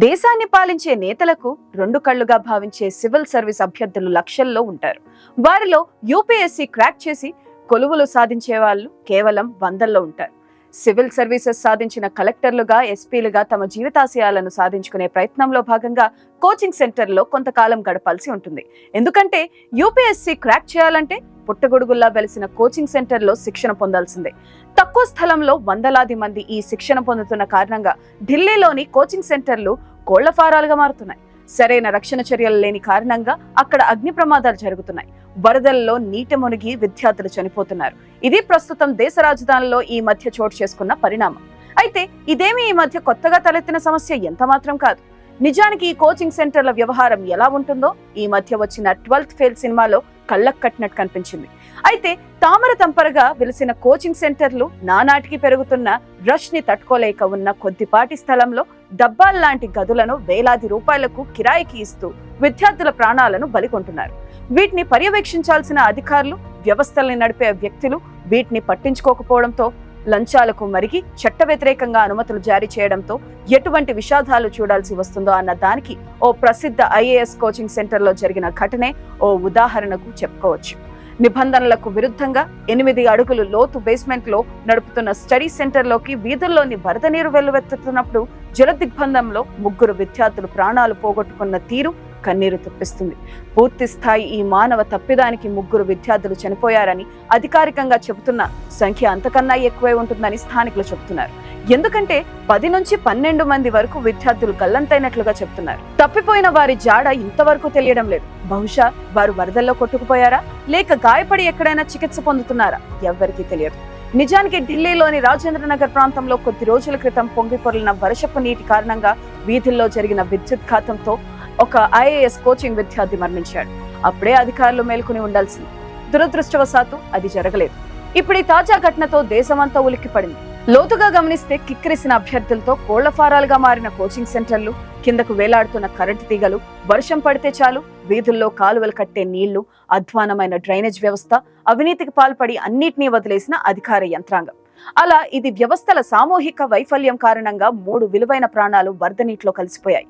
దేశాన్ని పాలించే నేతలకు రెండు కళ్ళుగా భావించే సివిల్ సర్వీస్ అభ్యర్థులు లక్షల్లో ఉంటారు. వారిలో యూపీఎస్సీ క్రాక్ చేసి కొలువులు సాధించే వాళ్ళు కేవలం వందల్లో ఉంటారు. సివిల్ సర్వీసెస్ సాధించిన కలెక్టర్లుగా ఎస్పీలుగా తమ జీవితాశయాలను సాధించుకునే ప్రయత్నంలో భాగంగా కోచింగ్ సెంటర్లో కొంతకాలం గడపాల్సి ఉంటుంది. ఎందుకంటే యూపీఎస్సీ క్రాక్ చేయాలంటే పుట్టగొడుగుల్లా వెలిసిన కోచింగ్ సెంటర్లో శిక్షణ పొందాల్సిందే. తక్కువ స్థలంలో వందలాది మంది ఈ శిక్షణ పొందుతున్న కారణంగా ఢిల్లీలోని కోచింగ్ సెంటర్లు కోళ్ళ ఫారాలుగా మారుతున్నాయి. సరైన రక్షణ చర్యలు లేని కారణంగా అక్కడ అగ్ని ప్రమాదాలు జరుగుతున్నాయి. వరదల్లో నీటి మునిగి విద్యార్థులు చనిపోతున్నారు. ఇది ప్రస్తుతం దేశ రాజధానిలో ఈ మధ్య చోటు చేసుకున్న పరిణామం. అయితే ఇదేమి ఈ మధ్య కొత్తగా తలెత్తిన సమస్య ఎంత మాత్రం కాదు. నిజానికి ఈ కోచింగ్ సెంటర్ల వ్యవహారం ఎలా ఉంటుందో ఈ మధ్య వచ్చిన ట్వెల్త్ ఫెయిల్ సినిమాలో కళ్ళకు కట్టినట్టు కనిపించింది. అయితే తామర తంపరగా వెలిసిన కోచింగ్ సెంటర్లు నానాటికి పెరుగుతున్న రష్ని తట్టుకోలేక ఉన్న కొద్దిపాటి స్థలంలో డబ్బాల్లాంటి గదులను వేలాది రూపాయలకు కిరాయికి ఇస్తూ విద్యార్థుల ప్రాణాలను బలికొంటున్నారు. వీటిని పర్యవేక్షించాల్సిన అధికారులు వ్యవస్థల్ని నడిపే వ్యక్తులు వీటిని పట్టించుకోకపోవడంతో లంచాలకు మరిగి చట్ట వ్యతిరేకంగా అనుమతులు జారీ చేయడంతో ఎటువంటి విషాదాలు చూడాల్సి వస్తుందో అన్న దానికి ఓ ప్రసిద్ధ ఐఏఎస్ కోచింగ్ సెంటర్లో జరిగిన ఘటనే ఓ ఉదాహరణకు చెప్పుకోవచ్చు. నిబంధనలకు విరుద్ధంగా ఎనిమిది అడుగులు లోతు బేస్మెంట్లో నడుపుతున్న స్టడీ సెంటర్లోకి వీధుల్లోని వరద నీరు వెల్లువెత్తుతున్నప్పుడు జలదిగ్బంధంలో ముగ్గురు విద్యార్థులు ప్రాణాలు పోగొట్టుకున్న తీరు కన్నీరు తెప్పిస్తుంది. పూర్తి స్థాయి ఈ మానవ తప్పిదానికి ముగ్గురు విద్యార్థులు చనిపోయారని అధికారికంగా చెబుతున్న సంఖ్య అంతకన్నా ఎక్కువే ఉంటుందని స్థానికులు చెబుతున్నారు. ఎందుకంటే పది నుంచి పన్నెండు మంది వరకు విద్యార్థులు గల్లంతైనట్లుగా చెప్తున్నారు. తప్పిపోయిన వారి జాడ ఇంతవరకు తెలియడం లేదు. బహుశా వారు వరదల్లో కొట్టుకుపోయారా? లేక గాయపడి ఎక్కడైనా చికిత్స పొందుతున్నారా? ఎవ్వరికీ తెలియదు. నిజానికి ఢిల్లీలోని రాజేంద్ర నగర్ ప్రాంతంలో కొద్ది రోజుల క్రితం పొంగి పొర్లిన వర్షపు నీటి కారణంగా వీధుల్లో జరిగిన విద్యుత్ ఘాతంతో ఒక ఐఏఎస్ కోచింగ్ విద్యార్థి మరణించాడు. అప్పుడే అధికారులు మేల్కొని ఉండాల్సింది. దురదృష్టవశాత్తు అది జరగలేదు. ఇప్పుడు ఈ తాజా ఘటనతో దేశమంతా ఉలిక్కిపడింది. లోతుగా గమనిస్తే కిక్కిరిసిన అభ్యర్థులతో కోళ్ళ ఫారాలుగా మారిన కోచింగ్ సెంటర్లు కిందకు వేలాడుతున్న కరెంటు తీగలు వర్షం పడితే చాలు వీధుల్లో కాలువలు కట్టే నీళ్ళు అధ్వానమైన డ్రైనేజ్ వ్యవస్థ అవినీతికి పాల్పడి అన్నిటినీ వదిలేసిన అధికార యంత్రాంగం. అలా ఇది వ్యవస్థల సామూహిక వైఫల్యం కారణంగా మూడు విలువైన ప్రాణాలు వరద నీటిలో కలిసిపోయాయి.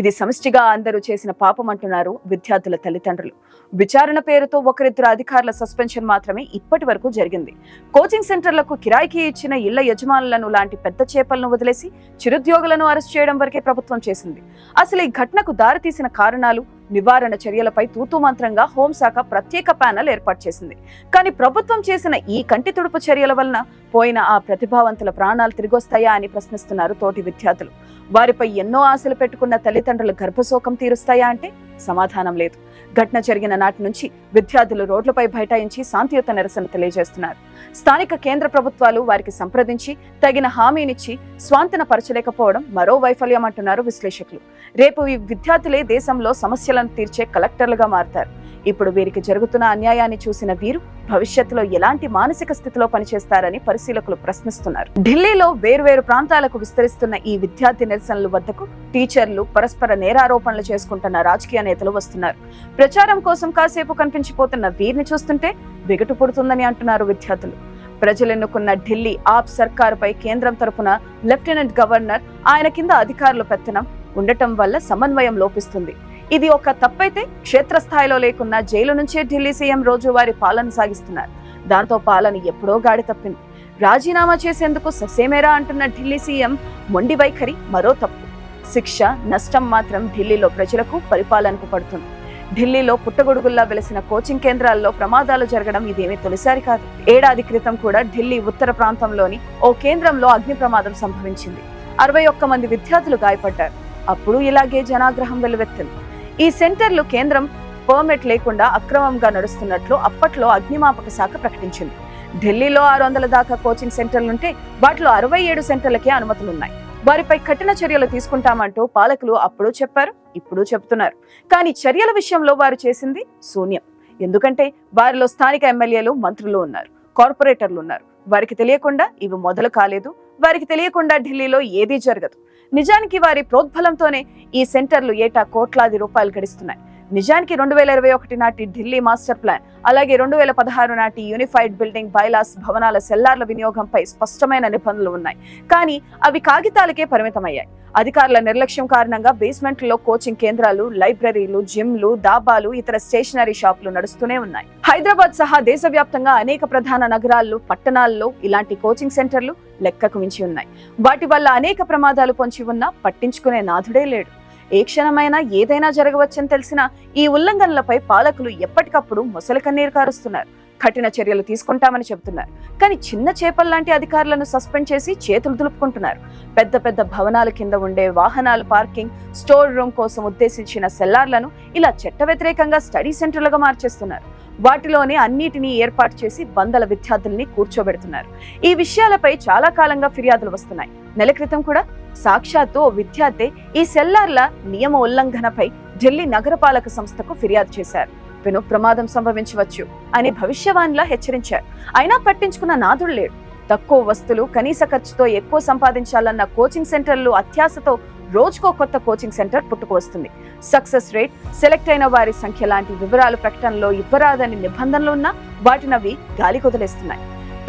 ఇది సమిష్టిగా అందరూ చేసిన పాపం అంటున్నారు విద్యార్థుల తల్లిదండ్రులు. విచారణ పేరుతో ఒకరిద్దరు అధికారుల సస్పెన్షన్ మాత్రమే ఇప్పటి వరకు జరిగింది. కోచింగ్ సెంటర్లకు కిరాయికి ఇచ్చిన ఇళ్ళ యజమానులను లాంటి పెద్ద చేపలను వదిలేసి చిరుద్యోగులను అరెస్ట్ చేయడం వరకే ప్రభుత్వం చేసింది. అసలు ఈ ఘటనకు దారితీసిన కారణాలు నివారణ చర్యలపై తూతుమంత్రంగా హోంశాఖ ప్రత్యేక ప్యానెల్ ఏర్పాటు చేసింది. కానీ ప్రభుత్వం చేసిన ఈ కంటి తుడుపు చర్యల వలన పోయిన ఆ ప్రతిభావంతుల ప్రాణాలు తిరిగొస్తాయా అని ప్రశ్నిస్తున్నారు తోటి విద్యార్థులు. వారిపై ఎన్నో ఆశలు పెట్టుకున్న తల్లిదండ్రుల గర్భశోకం తీరుస్తాయా అంటే సమాధానం లేదు. ఘటన జరిగిన నాటి నుంచి విద్యార్థులు రోడ్లపై బైఠాయించి శాంతియుత నిరసన తెలియజేస్తున్నారు. స్థానిక కేంద్ర ప్రభుత్వాలు వారికి సంప్రదించి తగిన హామీనిచ్చి స్వాంతన పరచలేకపోవడం మరో వైఫల్యం అంటున్నారు విశ్లేషకులు. రేపు ఈ విద్యార్థులే దేశంలో సమస్యలను తీర్చే కలెక్టర్లుగా మారతారు. ఇప్పుడు వీరికి జరుగుతున్న అన్యాయాన్ని చూసిన వీరు భవిష్యత్తులో ఎలాంటి మానసిక స్థితిలో పనిచేస్తారని పరిశీలకులు ప్రశ్నిస్తున్నారు. ఢిల్లీలో వేర్వేరు ప్రాంతాలకు విస్తరిస్తున్న ఈ విద్యార్థి నిరసనల వద్దకు టీచర్లు పరస్పర నేరారోపణలు చేసుకుంటున్న రాజకీయ నేతలు వస్తున్నారు. ప్రచారం కోసం కాసేపు కనిపించిపోతున్న వీరిని చూస్తుంటే వెగటు పుడుతుందని అంటున్నారు విద్యార్థులు. ప్రజలెన్నుకున్న ఢిల్లీ ఆప్ సర్కారుపై కేంద్రం తరపున లెఫ్టినెంట్ గవర్నర్ ఆయన కింద అధికారుల పెత్తనం ఉండటం వల్ల సమన్వయం లోపిస్తుంది. ఇది ఒక తప్పైతే క్షేత్రస్థాయిలో లేకున్నా జైలు నుంచే ఢిల్లీ సీఎం రోజువారి పాలన సాగిస్తున్నారు. దాంతో పాలన ఎప్పుడో గాడి తప్పింది. రాజీనామా చేసేందుకు ససేమేరా అంటున్న ఢిల్లీ సీఎం మొండి వైఖరి మరో తప్పు. శిక్ష నష్టం మాత్రం ఢిల్లీలో ప్రజలకు పరిపాలనకు పడుతుంది. ఢిల్లీలో పుట్టగొడుగుల్లా వెలిసిన కోచింగ్ కేంద్రాల్లో ప్రమాదాలు జరగడం ఇదేమీ తొలిసారి కాదు. ఏడాది క్రితం కూడా ఢిల్లీ ఉత్తర ప్రాంతంలోని ఓ కేంద్రంలో అగ్ని ప్రమాదం సంభవించింది. అరవై ఒక్క మంది విద్యార్థులు గాయపడ్డారు. అప్పుడు ఇలాగే జనాగ్రహం వెలువెత్తింది. ఈ సెంటర్లు కేంద్రం పర్మిట్ లేకుండా అక్రమంగా నడుస్తున్నట్లు అప్పట్లో అగ్నిమాపక శాఖ ప్రకటించింది. ఢిల్లీలో ఆరు వందల దాకా కోచింగ్ సెంటర్లుంటే వాటిలో అరవై ఏడు సెంటర్లకే అనుమతులున్నాయి. వారిపై కఠిన చర్యలు తీసుకుంటామంటూ పాలకులు అప్పుడు చెప్పారు ఇప్పుడు చెప్తున్నారు కానీ చర్యల విషయంలో వారు చేసింది శూన్యం. ఎందుకంటే వారిలో స్థానిక ఎమ్మెల్యేలు మంత్రులు ఉన్నారు కార్పొరేటర్లు ఉన్నారు. వారికి తెలియకుండా ఇవి మొదలు కాలేదు వారికి తెలియకుండా ఢిల్లీలో ఏదీ జరగదు. నిజానికి వారి ప్రోద్బలంతోనే ఈ సెంటర్లు ఏటా కోట్లాది రూపాయలు గడిస్తున్నాయి. నిజానికి రెండు వేల ఇరవై ఒకటి నాటి ఢిల్లీ మాస్టర్ ప్లాన్ అలాగే రెండు వేల పదహారు నాటి యూనిఫైడ్ బిల్డింగ్ బైలాస్ భవనాల సెల్లార్ల వినియోగంపై స్పష్టమైన నిబంధనలు ఉన్నాయి. కానీ అవి కాగితాలకే పరిమితమయ్యాయి. అధికారుల నిర్లక్ష్యం కారణంగా బేస్మెంట్లో కోచింగ్ కేంద్రాలు లైబ్రరీలు జిమ్లు దాబాలు ఇతర స్టేషనరీ షాపులు నడుస్తూనే ఉన్నాయి. హైదరాబాద్ సహా దేశవ్యాప్తంగా అనేక ప్రధాన నగరాల్లో పట్టణాల్లో ఇలాంటి కోచింగ్ సెంటర్లు లెక్కకు మించి ఉన్నాయి. వాటి వల్ల అనేక ప్రమాదాలు పొంచి ఉన్నా పట్టించుకునే నాథుడే లేడు. ఏ క్షణమైనా ఏదైనా జరగవచ్చని తెలిసిన ఈ ఉల్లంఘనలపై పాలకులు ఎప్పటికప్పుడు మొసలి కన్నీరు కారుస్తున్నారు. కఠిన చర్యలు తీసుకుంటామని చెబుతున్నారు. కానీ చిన్న చేపల్లాంటి అధికారులను సస్పెండ్ చేసి చేతులు దులుపుకుంటున్నారు. పెద్ద పెద్ద భవనాల కింద ఉండే వాహనాల పార్కింగ్ స్టోర్ రూమ్ కోసం ఉద్దేశించిన సెల్లార్లను ఇలా చట్ట వ్యతిరేకంగా స్టడీ సెంటర్లుగా మార్చేస్తున్నారు. వాటిలోనే అన్నిటినీ ఏర్పాటు చేసి వందల విద్యార్థుల్ని కూర్చోబెడుతున్నారు. ఈ విషయాలపై చాలా కాలంగా ఫిర్యాదులు వస్తున్నాయి. నెల క్రితం కూడా సాక్షాత్తు ఓ విద్యార్థి ఈ సెల్లార్ల నియమ ఉల్లంఘనపై ఢిల్లీ నగరపాలక సంస్థకు ఫిర్యాదు చేశారు. పెను ప్రమాదం సంభవించవచ్చు అని భవిష్యవాణిలా హెచ్చరించారు. అయినా పట్టించుకున్న నాదుడు లేడు. తక్కువ వస్తువులు కనీస ఖర్చుతో ఎక్కువ సంపాదించాలన్న కోచింగ్ సెంటర్లు అత్యాశతో రోజుకో కొత్త కోచింగ్ సెంటర్ పుట్టుకువస్తుంది. సక్సెస్ రేట్ సెలెక్ట్ అయిన వారి సంఖ్య లాంటి వివరాలు ప్రకటనలో ఇవ్వరాదని నిబంధనలు ఉన్నా వాటినవి గాలి కుదిలేస్తున్నాయి.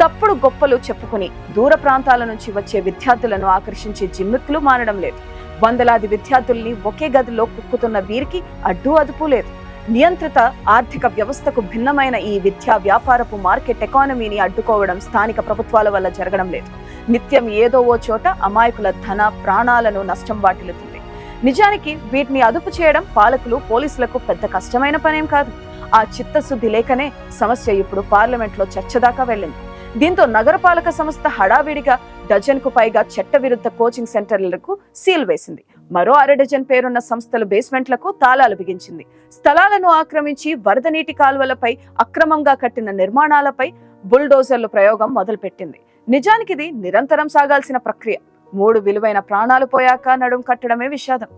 తప్పుడు గొప్పలు చెప్పుకుని దూర ప్రాంతాల నుంచి వచ్చే విద్యార్థులను ఆకర్షించే జిమ్మిక్కులు మానడం లేదు. వందలాది విద్యార్థుల్ని ఒకే గదిలో కుక్కుతున్న వీరికి అడ్డు అదుపు లేదు. నియంత్రిత ఆర్థిక వ్యవస్థకు భిన్నమైన ఈ విద్యా వ్యాపారపు మార్కెట్ ఎకానమీని అడ్డుకోవడం స్థానిక ప్రభుత్వాల వల్ల జరగడం లేదు. నిత్యం ఏదో ఓ చోట అమాయకుల ధన ప్రాణాలను నష్టం వాటిల్లుతుంది. నిజానికి వీటిని అదుపు చేయడం పాలకులు పోలీసులకు పెద్ద కష్టమైన పనేం కాదు. ఆ చిత్తశుద్ధి లేకనే సమస్య ఇప్పుడు పార్లమెంట్లో చర్చ దాకా వెళ్ళింది. దీంతో నగరపాలక సంస్థ హడావిడిగా డజన్కు పైగా చట్టవిరుద్ధ కోచింగ్ సెంటర్లకు సీల్ వేసింది. మరో అర డజన్ పేరున్న సంస్థల బేస్మెంట్లకు తాళాలు బిగించింది. స్థలాలను ఆక్రమించి వరద నీటి కాలువలపై అక్రమంగా కట్టిన నిర్మాణాలపై బుల్డోజర్లు ప్రయోగం మొదలుపెట్టింది. నిజానికి ఇది నిరంతరం సాగాల్సిన ప్రక్రియ. మూడు విలువైన ప్రాణాలు పోయాక నడుం కట్టడమే విషాదం.